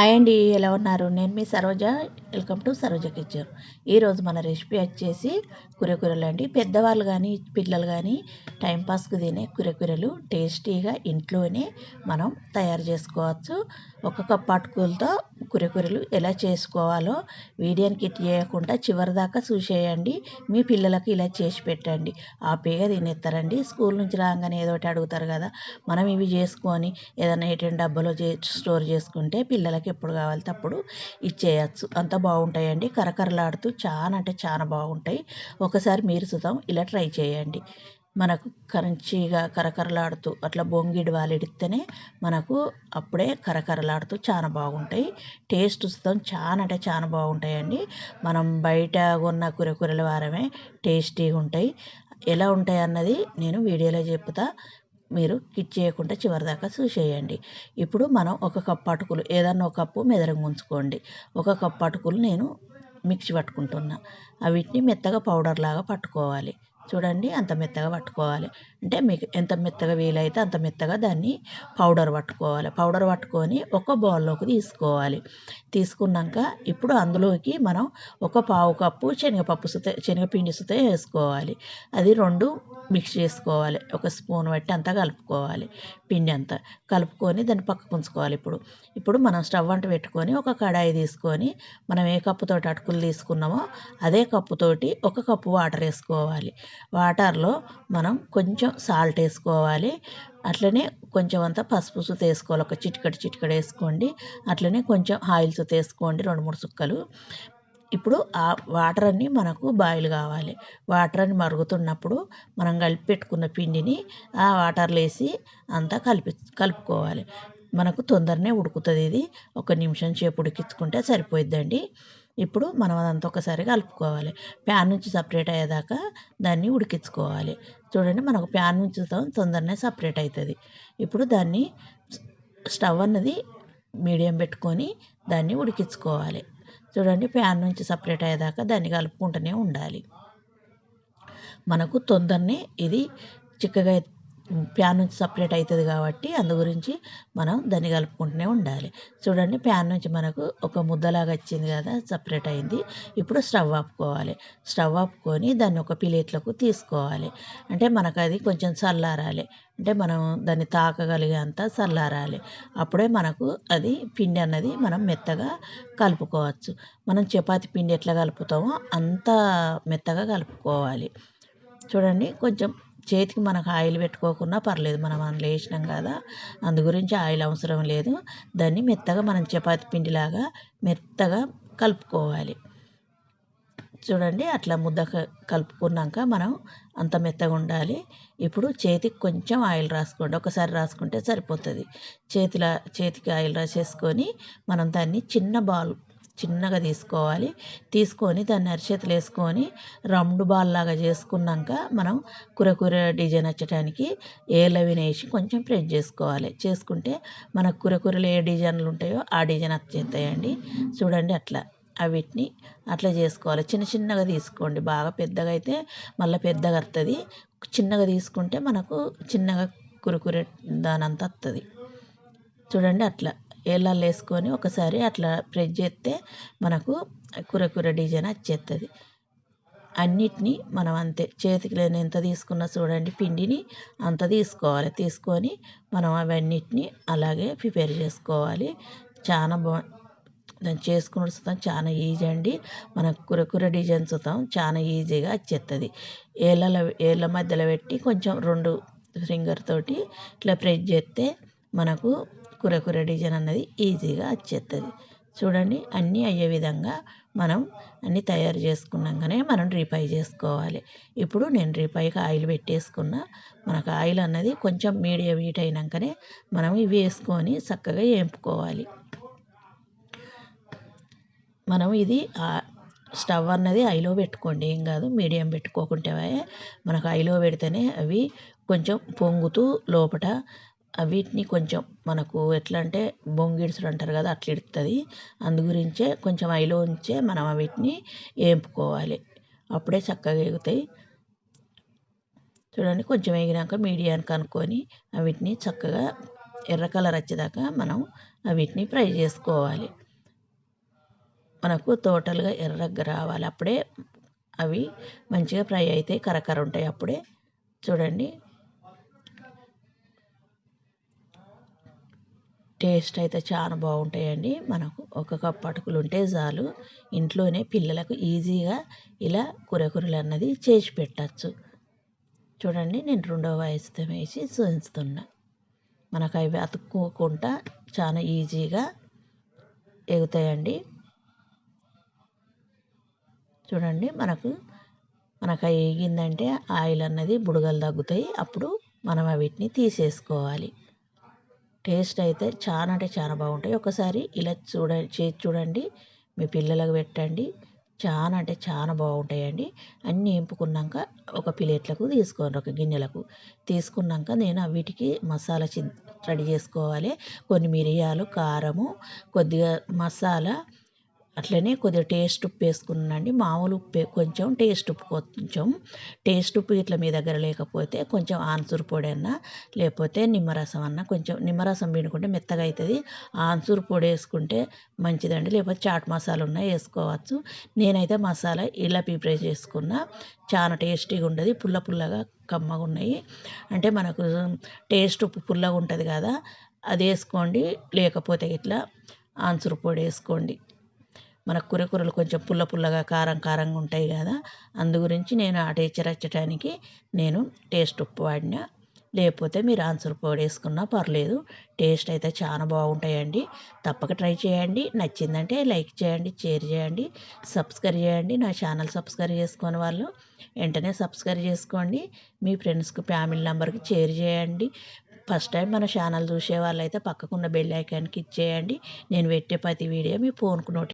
Hi అండి ఎలా ఉన్నారు? నేను మీ Saroja. Welcome to Saroja kitchen. ఈరోజు మన రెసిపీ వచ్చేసి కూరకూరలు అండి. పెద్దవాళ్ళు కానీ పిల్లలు కానీ టైంపాస్కి తినే కూరకూరలు టేస్టీగా ఇంట్లోనే మనం తయారు చేసుకోవచ్చు. ఒక కప్ అటుకులతో కూరకూరలు ఎలా చేసుకోవాలో వీడియోని కిట్ చేయకుండా చివరి దాకా చూసేయండి. మీ పిల్లలకు ఇలా చేసి పెట్టండి. ఆ పేగ తినేస్తారండి. స్కూల్ నుంచి రాగానే ఏదో ఒకటి అడుగుతారు కదా. మనం ఇవి చేసుకొని ఏదైనా ఏటీఎం డబ్బాలో స్టోర్ చేసుకుంటే పిల్లలకి ఎప్పుడు కావాలితే అప్పుడు ఇచ్చేయచ్చు. అంత బాగుంటాయండి. కరకరలాడుతూ చాలా అంటే చాలా బాగుంటాయి. ఒకసారి మీరు సుతం ఇలా ట్రై చేయండి. మనకు కరంచీగా కరకరలాడుతూ అట్లా బొంగిడి వాలిడితేనే మనకు అప్పుడే కరకరలాడుతూ చాలా బాగుంటాయి. టేస్ట్ సుతం చాలా అంటే చాలా బాగుంటాయండి. మనం బయట కొన్న కూరకూరల వారమే టేస్టీగా ఉంటాయి ఎలా ఉంటాయి అన్నది నేను వీడియోలో చెప్తా. మీరు కిట్ చేయకుండా చివరిదాకా చూసేయండి. ఇప్పుడు మనం ఒక కప్పు అటుకులు ఏదన్నా ఒక కప్పు మెదరంగా ఉంచుకోండి ఒక కప్పు అటుకులు నేను మిక్సీ పట్టుకుంటున్నా. వీటిని మెత్తగా పౌడర్ లాగా పట్టుకోవాలి. చూడండి అంత మెత్తగా పట్టుకోవాలి. అంటే మీకు ఎంత మెత్తగా వీలైతే అంత మెత్తగా దాన్ని పౌడర్ పట్టుకోవాలి. పౌడర్ పట్టుకొని ఒక బౌల్లోకి తీసుకోవాలి. తీసుకున్నాక ఇప్పుడు అందులోకి మనం ఒక పావు కప్పు శనగపప్పు సుత శనగపిండి సుత వేసుకోవాలి. అది రెండు మిక్స్ చేసుకోవాలి. ఒక స్పూన్ పెట్టి అంతా కలుపుకోవాలి. పిండి అంతా కలుపుకొని దాన్ని పక్కకు ఉంచుకోవాలి ఇప్పుడు. ఇప్పుడు మనం స్టవ్ అంట పెట్టుకొని ఒక కడాయి తీసుకొని మనం ఏ కప్పుతోటి అటుకులు తీసుకున్నామో అదే కప్పుతోటి ఒక కప్పు వాటర్ వేసుకోవాలి. వాటర్లో మనం కొంచెం సాల్ట్ వేసుకోవాలి. అట్లనే కొంచెం అంతా పసుపు సుత వేసుకోవాలి. ఒక చిటికడి చిటికడి వేసుకోండి. అట్లనే కొంచెం ఆయిల్ సుత వేసుకోండి. రెండు మూడు సుక్కలు ఇప్పుడు ఆ వాటర్ అన్నీ మనకు బాయిల్ కావాలి. వాటర్ అని మరుగుతున్నప్పుడు మనం కలిపి పెట్టుకున్న పిండిని ఆ వాటర్లో వేసి అంతా కలిపి కలుపుకోవాలి. మనకు తొందరనే ఉడుకుతుంది ఇది. ఒక నిమిషం సేపు ఉడికించుకుంటే సరిపోయిద్దండి. ఇప్పుడు మనం అదంతా ఒకసారి కలుపుకోవాలి ప్యాన్ నుంచి సపరేట్ అయ్యేదాకా దాన్ని ఉడికించుకోవాలి. చూడండి మనకు ప్యాన్ నుంచి తొందరనే సపరేట్ అవుతుంది ఇప్పుడు దాన్ని స్టవ్ అన్నది మీడియం పెట్టుకొని దాన్ని ఉడికించుకోవాలి. చూడండి ప్యాన్ నుంచి సపరేట్ అయ్యేదాకా దాన్ని కలుపుకుంటూనే ఉండాలి. మనకు తొందరనే ఇది చిక్కగా ప్యాన్ నుంచి సపరేట్ అవుతుంది కాబట్టి అందు గురించి మనం దాన్ని కలుపుకుంటూనే ఉండాలి. చూడండి ప్యాన్ నుంచి మనకు ఒక ముద్దలాగా వచ్చింది కదా సపరేట్ అయింది. ఇప్పుడు స్టవ్ ఆపుకోవాలి. స్టవ్ ఆపుకొని దాన్ని ఒక ప్లేట్లకు తీసుకోవాలి. అంటే మనకు అది కొంచెం చల్లారాలి. అంటే మనం దాన్ని తాకగలిగేంత చల్లారాలి. అప్పుడే మనకు అది పిండి అన్నది మనం మెత్తగా కలుపుకోవచ్చు. మనం చపాతి పిండి ఎట్లా కలుపుతామో అంత మెత్తగా కలుపుకోవాలి. చూడండి కొంచెం చేతికి మనకు ఆయిల్ పెట్టుకోకున్నా పర్లేదు మనం అందులో వేసినాం కదా అందు గురించి ఆయిల్ అవసరం లేదు. దాన్ని మెత్తగా మనం చపాతి పిండిలాగా మెత్తగా కలుపుకోవాలి. చూడండి అట్లా ముద్ద కలుపుకున్నాక మనం అంత మెత్తగా ఉండాలి. ఇప్పుడు చేతికి కొంచెం ఆయిల్ రాసుకోండి. ఒకసారి రాసుకుంటే సరిపోతుంది. చేతిలో చేతికి ఆయిల్ రాసేసుకొని మనం దాన్ని చిన్న బాల్ చిన్నగా తీసుకోవాలి. తీసుకొని దాన్ని అరిచేతులు వేసుకొని రౌండ్ బాల్ లాగా చేసుకున్నాక మనం కూరకూర డిజైన్ వచ్చటానికి ఏలవిన వేసి కొంచెం ప్రెస్ చేసుకోవాలి. చేసుకుంటే మన కూరకూరలు ఏ డిజైన్లు ఉంటాయో ఆ డిజైన్ వచ్చేస్తాయండి. చూడండి అట్లా. అవిటిని అట్లా చేసుకోవాలి. చిన్న చిన్నగా తీసుకోండి. బాగా పెద్దగా అయితే మళ్ళీ పెద్దగా వస్తుంది చిన్నగా తీసుకుంటే మనకు చిన్నగా కురుకురే దానంతా వస్తుంది చూడండి అట్లా. ఏళ్ళల్లో వేసుకొని ఒకసారి అట్లా ప్రెస్ చేస్తే మనకు కూర కూర డిజైన్ వచ్చేస్తుంది అన్నిటినీ మనం అంతే చేతికి లేని ఎంత తీసుకున్నా చూడండి పిండిని అంత తీసుకోవాలి. తీసుకొని మనం అవన్నిటిని అలాగే ప్రిపేర్ చేసుకోవాలి. చాలా బా దాన్ని చేసుకుని చూద్దాం చాలా ఈజీ అండి. మన కూర కూర డిజైన్ చూద్దాం చాలా ఈజీగా వచ్చేస్తుంది ఏళ్ళ ఏళ్ళ మధ్యలో పెట్టి కొంచెం రెండు ఫింగర్ తోటి ఇట్లా ప్రెస్ చేస్తే మనకు కూర కూర డిజైన్ అన్నది ఈజీగా వచ్చేస్తుంది చూడండి అన్నీ అయ్యే విధంగా మనం అన్నీ తయారు చేసుకున్నాకనే మనం రీపై చేసుకోవాలి. ఇప్పుడు నేను రీపైకి ఆయిల్ పెట్టేసుకున్న మనకు ఆయిల్ అన్నది కొంచెం మీడియం హీట్ అయినాకనే మనం ఇవి వేసుకొని చక్కగా వేపుకోవాలి మనం ఇది స్టవ్ అన్నది ఐలో పెట్టుకోండి. ఏం కాదు మీడియం పెట్టుకోకుంటే మనకు ఐలో పెడితేనే అవి కొంచెం పొంగుతూ లోపల వీటిని కొంచెం మనకు ఎట్లా అంటే బొంగిడుసుడు అంటారు కదా అట్లా ఇడుతుంది అందు గురించే కొంచెం ఐలో ఉంచే మనం వీటిని వేపుకోవాలి అప్పుడే చక్కగా ఎగుతాయి. చూడండి కొంచెం వేగినాక మీడియానికి అనుకొని వీటిని చక్కగా ఎర్ర కలర్ వచ్చేదాకా మనం వీటిని ఫ్రై చేసుకోవాలి. మనకు టోటల్గా ఎర్రగా రావాలి. అప్పుడే అవి మంచిగా ఫ్రై అవుతాయి కరకర ఉంటాయి. అప్పుడే చూడండి టేస్ట్ అయితే చాలా బాగుంటాయండి. మనకు ఒక కప్పు అటుకులు ఉంటే చాలు. ఇంట్లోనే పిల్లలకు ఈజీగా ఇలా కూరకూరలు అన్నది చేసి పెట్టచ్చు. చూడండి నేను రెండవ వయసుతో వేసి చూపిస్తున్నా మనకు అవి అతుక్కోకుండా చాలా ఈజీగా ఎగుతాయండి. చూడండి మనకు మనకు అవి ఎగిందంటే ఆయిల్ అన్నది బుడగలు తగ్గుతాయి. అప్పుడు మనం వీటిని తీసేసుకోవాలి. టేస్ట్ అయితే చాలా అంటే చాలా బాగుంటాయి. ఒకసారి ఇలా చూడ చేసి చూడండి. మీ పిల్లలకు పెట్టండి. చాలా అంటే చాలా బాగుంటాయండి. అన్నీ ఎంపుకున్నాక ఒక ప్లేట్లకు తీసుకోండి. ఒక గిన్నెలకు తీసుకున్నాక నేను వీటికి మసాలా చి రెడీ చేసుకోవాలి. కొన్ని మిరియాలు కారము కొద్దిగా మసాలా అట్లనే కొద్దిగా టేస్ట్ ఉప్పు వేసుకున్నానండి. మామూలు ఉప్పు కొంచెం టేస్ట్ ఉప్పు కొంచెం. టేస్ట్ ఉప్పు ఇట్లా మీ దగ్గర లేకపోతే కొంచెం ఆన్సూర్ పొడి అన్నా లేకపోతే నిమ్మరసం అన్న కొంచెం నిమ్మరసం పిండుకుంటే మెత్తగా అవుతుంది ఆన్సూర్ పొడి వేసుకుంటే మంచిదండి. లేకపోతే చాట్ మసాలా ఉన్నా వేసుకోవచ్చు. నేనైతే మసాలా ఇలా ప్రిపేర్ చేసుకున్నా. చాలా టేస్టీగా ఉండదు. పుల్ల పుల్లగా కమ్మగా ఉన్నాయి. అంటే మనకు టేస్ట్ ఉప్పు పుల్లగా ఉంటుంది కదా అది వేసుకోండి. లేకపోతే ఇట్లా ఆన్సూర్ పొడి వేసుకోండి. మన కూరకూరలు కొంచెం పుల్ల పుల్లగా కారం కారంగా ఉంటాయి కదా అందు గురించి నేను ఆ టేస్ట్ వచ్చటానికి నేను టేస్ట్ ఉప్పు వాడిన లేకపోతే మీరు ఆన్సర్ పొడి వేసుకున్నా పర్లేదు. టేస్ట్ అయితే చాలా బాగుంటాయండి. తప్పక ట్రై చేయండి. నచ్చిందంటే లైక్ చేయండి షేర్ చేయండి సబ్స్క్రైబ్ చేయండి. నా ఛానల్ సబ్స్క్రైబ్ చేసుకుని వాళ్ళు వెంటనే సబ్స్క్రైబ్ చేసుకోండి. మీ ఫ్రెండ్స్కి ఫ్యామిలీ నెంబర్కి షేర్ చేయండి. ఫస్ట్ టైం మన ఛానల్ చూసే వాళ్ళైతే పక్కకున్న బెల్ ఐకాన్కి ఇచ్చేయండి. నేను పెట్టే ప్రతి వీడియో మీ ఫోన్కు నోటి